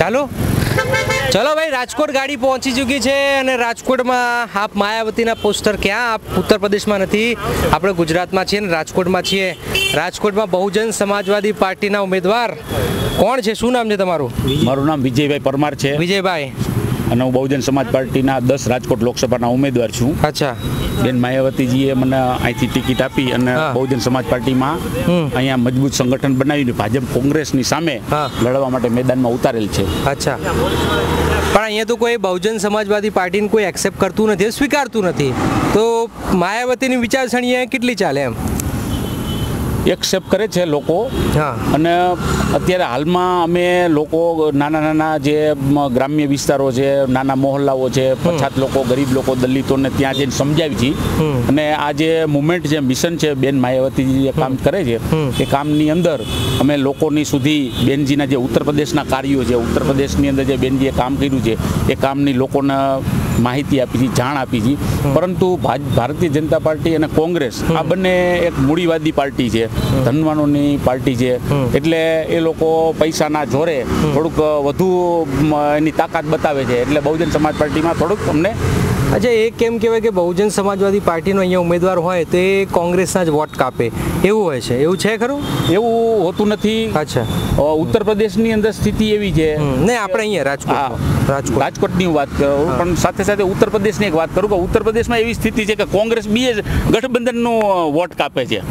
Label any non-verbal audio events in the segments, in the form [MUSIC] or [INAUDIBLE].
ચાલો. ચલો ભાઈ રાજકોટ ગાડી પહોંચી ચૂકી છે અને રાજકોટમાં આપ માયાવતીના પોસ્ટર ક્યાં? આપ ઉત્તર પ્રદેશમાં નથી. આપણે ગુજરાતમાં છીએ ને રાજકોટમાં છીએ. રાજકોટમાં બહુજન સમાજવાદી પાર્ટીના ઉમેદવાર કોણ છે? શું નામ છે તમારું? મારું નામ વિજયભાઈ પરમાર છે. વિજયભાઈ અને હું બહુજન સમાજ પાર્ટીના દસ રાજકોટ લોકસભાના ઉમેદવાર છું. અચ્છા. બેન માયાવતીજીએ મને અહીંથી ટિકિટ આપી અને બહુજન સમાજ પાર્ટીમાં અહીંયા મજબૂત સંગઠન બનાવીને ભાજપ કોંગ્રેસની સામે લડવા માટે મેદાનમાં ઉતારેલ છે. અચ્છા. પણ અહીંયા તો કોઈ બહુજન સમાજવાદી પાર્ટીને કોઈ એક્સેપ્ટ કરતું નથી સ્વીકારતું નથી. તો માયાવતીની વિચારસરણી અહીંયા કેટલી ચાલે એમ? એક્સેપ્ટ કરે છે લોકો. અને અત્યારે હાલમાં અમે લોકો નાના નાના જે ગ્રામ્ય વિસ્તારો છે નાના મોહલ્લાઓ છે પછાત લોકો ગરીબ લોકો દલિતોને ત્યાં જઈને સમજાવી છીએ અને આ જે મુવમેન્ટ છે મિશન છે બેન માયાવતી જે કામ કરે છે એ કામની અંદર અમે લોકોની સુધી બેનજીના જે ઉત્તર પ્રદેશના કાર્યો છે ઉત્તર પ્રદેશની અંદર જે બેનજીએ કામ કર્યું છે એ કામની લોકોને માહિતી આપી છે, જાણ આપી છે. પરંતુ ભારતીય જનતા પાર્ટી અને કોંગ્રેસ આ બંને એક મૂડીવાદી પાર્ટી છે. ધનવાનોની પાર્ટી છે. એટલે એ લોકો પૈસાના જોરે થોડુંક વધુ એની તાકાત બતાવે છે. એટલે બહુજન સમાજ પાર્ટીમાં થોડુંક અમને અચ્છા એ કેમ કહેવાય કે બહુજન સમાજવાદી પાર્ટીનો અહીંયા ઉમેદવાર હોય તો એ કોંગ્રેસના જ વોટ કાપે. એવું હોય છે? એવું છે ખરું? એવું હોતું નથી. અચ્છા. ઉત્તર પ્રદેશની અંદર સ્થિતિ એવી છે. ને નહીં આપણે અહીંયા રાજકોટ રાજકોટ. રાજકોટની વાત કરું. પણ સાથે સાથે ઉત્તર પ્રદેશની એક વાત કરું કે ઉત્તર પ્રદેશમાં એવી સ્થિતિ છે કે કોંગ્રેસ બી જ ગઠબંધનનો વોટ કાપે છે.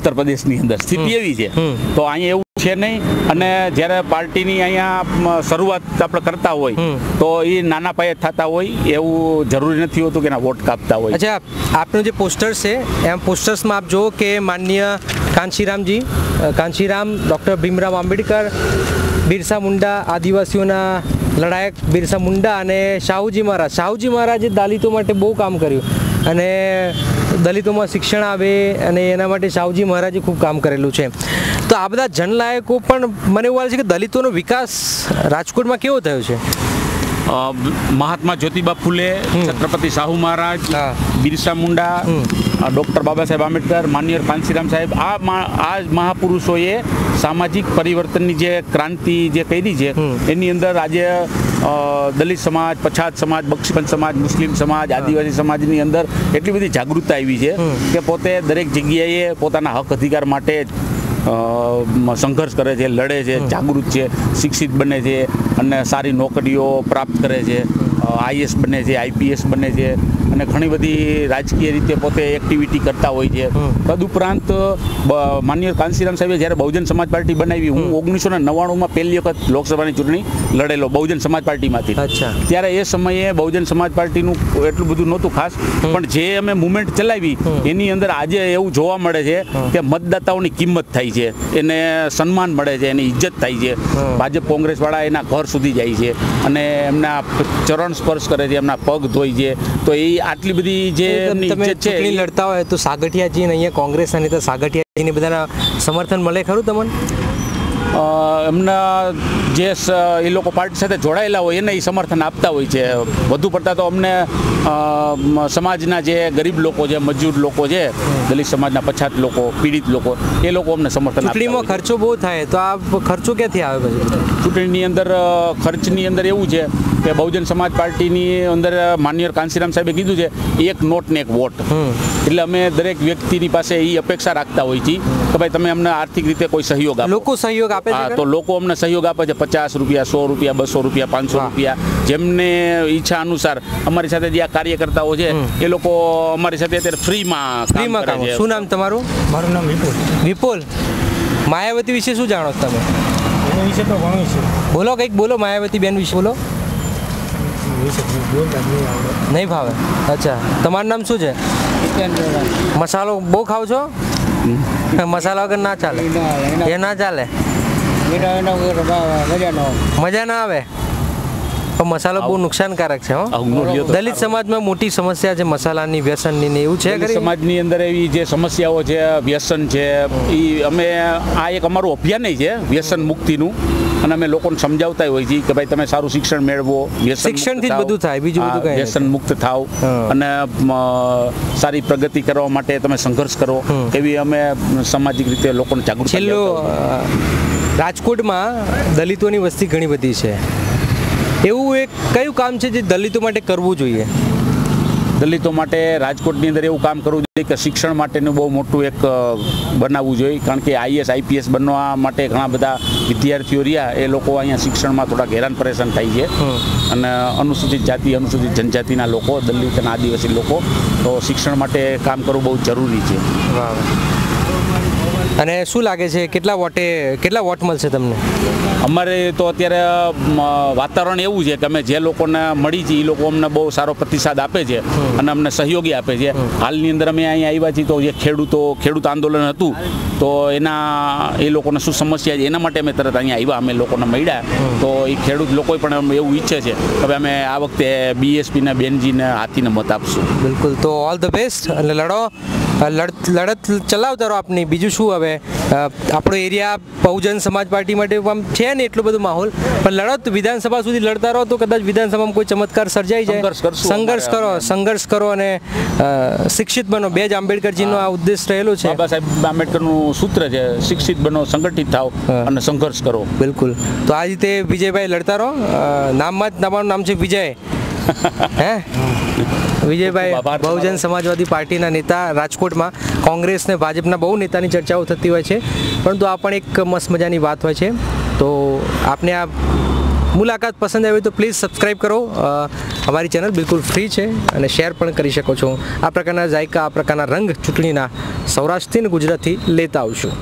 ઉત્તર પ્રદેશની અંદર. સ્થિતિ એવી છે. તો અહીંયા એવું છે નહીં. અને જ્યારે પાર્ટીની અહીંયા શરૂઆત આપણે કરતા હોય તો એ નાના પાયે જ થતા હોય એવું જરૂરી નથી હોતું કે એના વોટ કાપતા હોય. અચ્છા આપનું જે પોસ્ટર છે એમ પોસ્ટર્સમાં આપ જુઓ કે માન્ય કાંશીરામજી કાંશીરામ ડૉક્ટર ભીમરાવ આંબેડકર બિરસા મુંડા આદિવાસીઓના લડાયક બિરસા મુંડા અને શાહુજી મહારાજ. શાહુજી મહારાજે દલિતો માટે બહુ કામ કર્યું. અને દલિતોમાં શિક્ષણ આવે અને એના માટે શાહુજી મહારાજે ખૂબ કામ કરેલું છે. તો આ બધા જનલાયકો પણ મને એવું લાગે છે કે દલિતોનો વિકાસ રાજકોટમાં કેવો થયો છે? મહાત્મા જ્યોતિબા ફૂલે છત્રપતિ શાહુ મહારાજ. બિરસા મુંડા ડૉક્ટર બાબા સાહેબ આંબેડકર માનનીય કાંશીરામ સાહેબ આ આ મહાપુરુષોએ સામાજિક પરિવર્તનની જે ક્રાંતિ જે કરી છે એની અંદર આજે દલિત સમાજ પછાત સમાજ બક્ષીપંચ સમાજ મુસ્લિમ સમાજ આદિવાસી સમાજની અંદર એટલી બધી જાગૃતતા આવી છે કે પોતે દરેક જગ્યાએ પોતાના હક અધિકાર માટે સંઘર્ષ કરે છે લડે છે જાગૃત છે શિક્ષિત બને છે અને સારી નોકરીઓ પ્રાપ્ત કરે છે. આઈએસ બને છે આઈપીએસ બને છે. અને ઘણી બધી રાજકીય રીતે પોતે એક્ટિવિટી કરતા હોય છે. તદુપરાંત માનનીય કાંશીરામ સાહેબે જ્યારે બહુજન સમાજ પાર્ટી બનાવી હું ઓગણીસો ને નવ્વાણુંમાં પહેલી વખત લોકસભાની ચૂંટણી લડેલો બહુજન સમાજ પાર્ટીમાંથી. ત્યારે એ સમયે બહુજન સમાજ પાર્ટીનું એટલું બધું નહોતું ખાસ પણ જે અમે મુવમેન્ટ ચલાવી એની અંદર આજે એવું જોવા મળે છે કે મતદાતાઓની કિંમત થાય છે એને સન્માન મળે છે એની ઇજ્જત થાય છે. ભાજપ કોંગ્રેસવાળા એના ઘર સુધી જાય છે અને એમના ચરણ સ્પર્શ કરે છે એમના પગ ધોઈ છે. તો એ આટલી બધી જે તમે ચૂંટણી લડતા હોય તો સાગઠિયાજી ને અહીંયા કોંગ્રેસના નેતા સાગઠિયાજીને બધાના સમર્થન મળે ખરું તમને? અ, એમના જે એ લોકો પાર્ટી સાથે જોડાયેલા હોય એને એ સમર્થન આપતા હોય છે. વધુ પડતા તો અમને સમાજના જે ગરીબ લોકો છે મજૂર લોકો છે દલિત સમાજના પછાત લોકો પીડિત લોકો એ લોકો અમને સમર્થન ચૂંટણીમાં ખર્ચો બહુ થાય તો આ ખર્ચો ક્યાંથી આવે પછી? ચૂંટણીની અંદર ખર્ચની અંદર એવું છે કે બહુજન સમાજ પાર્ટીની અંદર માન્ય કાંસીરામ સાહેબે કીધું છે એક નોટ ને એક વોટ. એટલે અમે દરેક વ્યક્તિની પાસે એ અપેક્ષા રાખતા હોય છીએ કે ભાઈ તમે અમને આર્થિક રીતે કોઈ સહયોગ આપો. લોકો સહયોગ આપે તો લોકો અમને સહયોગ આપે છે પચાસ રૂપિયા સો રૂપિયા બસો રૂપિયા પાંચસો રૂપિયા જેમને ઈચ્છા અનુસાર અમારી સાથે જે આ કાર્યકર્તાઓ છે એ લોકો અમારી સાથે અત્યારે ફ્રીમાં ફ્રીમાં કરે કામ છે. શું નામ તમારું? મારું નામ વિપુલ. વિપુલ. માયાવતી વિશે શું જાણો છો તમે? એના વિશે તો ઘણું છે. બોલો કંઈક બોલો માયાવતી બેન વિશે બોલો. નહીં ભાવે. અચ્છા. તમારું નામ શું છે? મસાલો બહુ ખાવ છો? મસાલા વગર ના ચાલે. એ ના ચાલે. મજા ના આવે? પણ મસાલો બહુ નુકસાનકારક છે આવું ન દલિત સમાજમાં મોટી સમસ્યા છે મસાલાની વ્યસનની ને એવું છે સમાજની અંદર એવી જે સમસ્યાઓ છે વ્યસન છે એ અમે આ એક અમારું અભિયાન છે વ્યસન મુક્તિનું. અને અમે લોકોને સમજાવતા હોય છીએ કે ભાઈ તમે સારું શિક્ષણ મેળવો વ્યસન શિક્ષણથી જ બધું થાય, બીજું બધું કાંઈ વ્યસન મુક્ત થાવ અને સારી પ્રગતિ કરવા માટે તમે સંઘર્ષ કરો એવી અમે સામાજિક રીતે લોકોને જાગૃત છેલ્લો રાજકોટમાં દલિતોની વસ્તી ઘણી બધી છે. એવું એક કયું કામ છે જે દલિતો માટે કરવું જોઈએ? દલિતો માટે રાજકોટની અંદર એવું કામ કરવું જોઈએ કે શિક્ષણ માટેનું બહુ મોટું એક બનાવવું જોઈએ. કારણ કે આઈએસ આઈપીએસ બનવા માટે ઘણા બધા વિદ્યાર્થીઓ રહ્યા. એ લોકો અહીંયા શિક્ષણમાં થોડાક હેરાન પરેશાન થાય છે. અને અનુસૂચિત જાતિ અનુસૂચિત જનજાતિના લોકો દલિત અને આદિવાસી લોકો તો શિક્ષણ માટે કામ કરવું બહુ જરૂરી છે. અને શું લાગે છે કેટલા વોટે કેટલા વોટ મળશે તમને? અમારે તો અત્યારે વાતાવરણ એવું છે કે અમે જે લોકોને મળી છે એ લોકો અમને બહુ સારો પ્રતિસાદ આપે છે અને અમને સહયોગી આપે છે. હાલની અંદર અમે અહીંયા આવ્યા છીએ તો જે ખેડૂતો ખેડૂત આંદોલન હતું તો એના એ લોકોને શું સમસ્યા છે એના માટે અમે તરત અહીંયા આવ્યા અમે લોકોને મળ્યા. તો એ ખેડૂત લોકો પણ એવું ઈચ્છે છે હવે અમે આ વખતે બીએસપીના બેનજીને હાથીને મત આપશું. બિલકુલ. તો ઓલ ધ બેસ્ટ અને લડો લડ. લડત ચલાવતા રહો આપની. બીજું શું હવે? આપણો એરિયા બહુજન સમાજ પાર્ટી માટે આમ છે ને એટલો બધો માહોલ પણ લડત વિધાનસભા સુધી લડતા રહો તો કદાચ વિધાનસભામાં કોઈ ચમત્કાર સર્જાઈ જાય. સંઘર્ષ સંઘર્ષ કરો સંઘર્ષ કરો અને શિક્ષિત બનો. બે જ આંબેડકરજીનો આ ઉદ્દેશ રહેલો છે. બાબા સાહેબ આંબેડકરનું સૂત્ર છે શિક્ષિત બનો સંગઠિત થાવ અને સંઘર્ષ કરો. બિલકુલ. તો આ રીતે વિજયભાઈ લડતા રહો. નામમાં જ તમારું નામ છે વિજય. [LAUGHS] હે? વિજયભાઈ બહુજન સમાજવાદી પાર્ટીના નેતા રાજકોટમાં કોંગ્રેસ ને ભાજપના બહુ નેતાની ચર્ચાઓ થતી હોય છે. પરંતુ આ પણ એક મસ્ત મજાની વાત હોય છે. તો આપને આ મુલાકાત પસંદ આવી તો પ્લીઝ સબસ્ક્રાઈબ કરો. અમારી ચેનલ બિલકુલ ફ્રી છે અને શેર પણ કરી શકો છો. આ પ્રકારના જાયકા આ પ્રકારના રંગ ચૂંટણીના સૌરાષ્ટ્રથી અને ગુજરાતથી લેતા આવશું